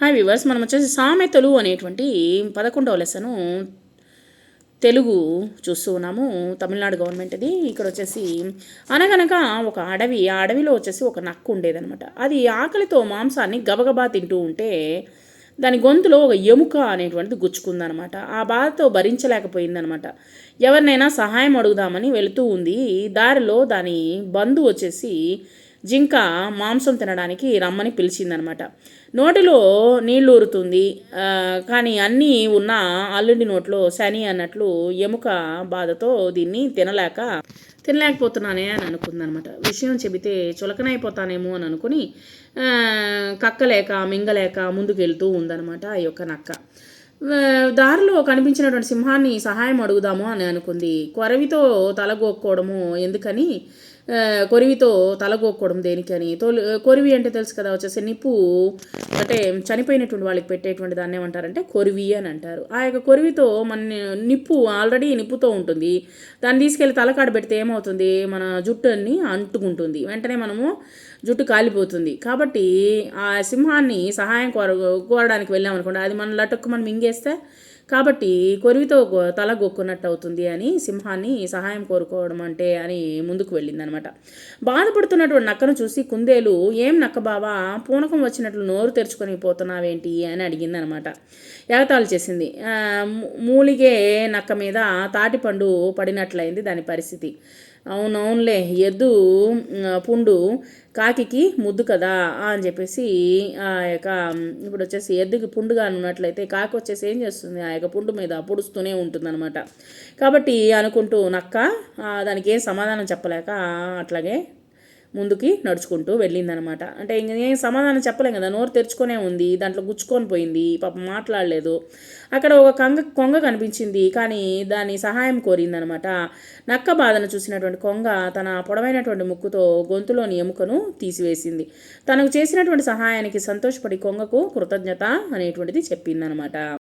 Hi viewers మనం వచ్చేసి సామెతలు అనేటువంటి పదకొండవ లెసను తెలుగు చూస్తూ ఉన్నాము. తమిళనాడు గవర్నమెంట్ అది ఇక్కడ వచ్చేసి అనగనగా ఒక అడవి ఆ అడవిలో వచ్చేసి ఒక నక్కు ఉండేదనమాట అది ఆకలితో మాంసాన్ని గబగబా తింటూ ఉంటే దాని గొంతులో ఒక ఎముక అనేటువంటిది గుచ్చుకుందనమాట ఆ బాధతో భరించలేకపోయిందనమాట ఎవరినైనా సహాయం అడుగుదామని వెళుతూ ఉంది. దారిలో దాని బంధు వచ్చేసి జింక మాంసం తినడానికి రమ్మని పిలిచిందనమాట. నోటిలో నీళ్ళు ఊరుతుంది. కానీ అన్నీ ఉన్న అల్లుడి నోట్లో శని అన్నట్లు ఎముక బాధతో దీన్ని తినలేక తినలేకపోతున్నానే అని అనుకుందనమాట. విషయం చెబితే చులకనైపోతానేమో అని అనుకుని కక్కలేక మింగలేక ముందుకెళ్తూ ఉందనమాట ఈ యొక్క నక్క. దారిలో కనిపించినటువంటి సింహాన్ని సహాయం అడుగుదాము అని అనుకుంది. కొరవితో తలగొక్కోవడము ఎందుకని? కొరివితో తలగొక్కోవడం దేనికని తోలు కొరివి అంటే తెలుసు కదా వచ్చేసి నిప్పు అంటే చనిపోయినటువంటి వాళ్ళకి పెట్టేటువంటి దాన్ని ఏమంటారంటే కొరివి అని అంటారు. ఆ యొక్క కొరివితో మన నిప్పు ఆల్రెడీ నిప్పుతో ఉంటుంది. దాన్ని తీసుకెళ్ళి తలకాడ పెడితే ఏమవుతుంది? మన జుట్టు అన్ని అంటుకుంటుంది. వెంటనే మనము జుట్టు కాలిపోతుంది. కాబట్టి ఆ సింహాన్ని సహాయం కోర కోరడానికి వెళ్ళామనుకోండి అది మన లటుక్కు మనం మింగేస్తే కాబట్టి కొరివితో తల గొక్కున్నట్టు అవుతుంది అని సింహాన్ని సహాయం కోరుకోవడం అంటే అని ముందుకు వెళ్ళిందనమాట. బాధపడుతున్నటువంటి నక్కను చూసి కుందేలు ఏం నక్క బావా పూనకం వచ్చినట్లు నోరు తెరుచుకొని పోతున్నావేంటి? అని అడిగిందనమాట. ఎగతాళి చేసింది. మూలిగే నక్క మీద తాటిపండు పడినట్లయింది దాని పరిస్థితి. అవునవునులే ఎద్దు పుండు కాకికి ముద్దు కదా అని చెప్పేసి ఆ యొక్క ఇప్పుడు వచ్చేసి ఎద్దుకి పుండుగా ఉన్నట్లయితే కాకి వచ్చేసి ఏం చేస్తుంది? ఆ యొక్క పుండు మీద పొడుస్తూనే ఉంటుందన్నమాట. కాబట్టి అనుకుంటూ నక్క దానికి ఏం సమాధానం చెప్పలేక అట్లాగే ముందుకి నడుచుకుంటూ వెళ్ళిందనమాట. అంటే ఇంక ఏం సమాధానం చెప్పలేం కదా నోరు తెరుచుకొనే ఉంది దాంట్లో గుచ్చుకొని పోయింది పాపం మాట్లాడలేదు. అక్కడ ఒక కంగ కొంగ కనిపించింది కానీ దాని సహాయం కోరిందనమాట. నక్క బాధను చూసినటువంటి కొంగ తన పొడవైనటువంటి ముక్కుతో గొంతులోని ఎముకను తీసివేసింది. తనకు చేసినటువంటి సహాయానికి సంతోషపడి కొంగకు కృతజ్ఞత అనేటువంటిది చెప్పిందనమాట.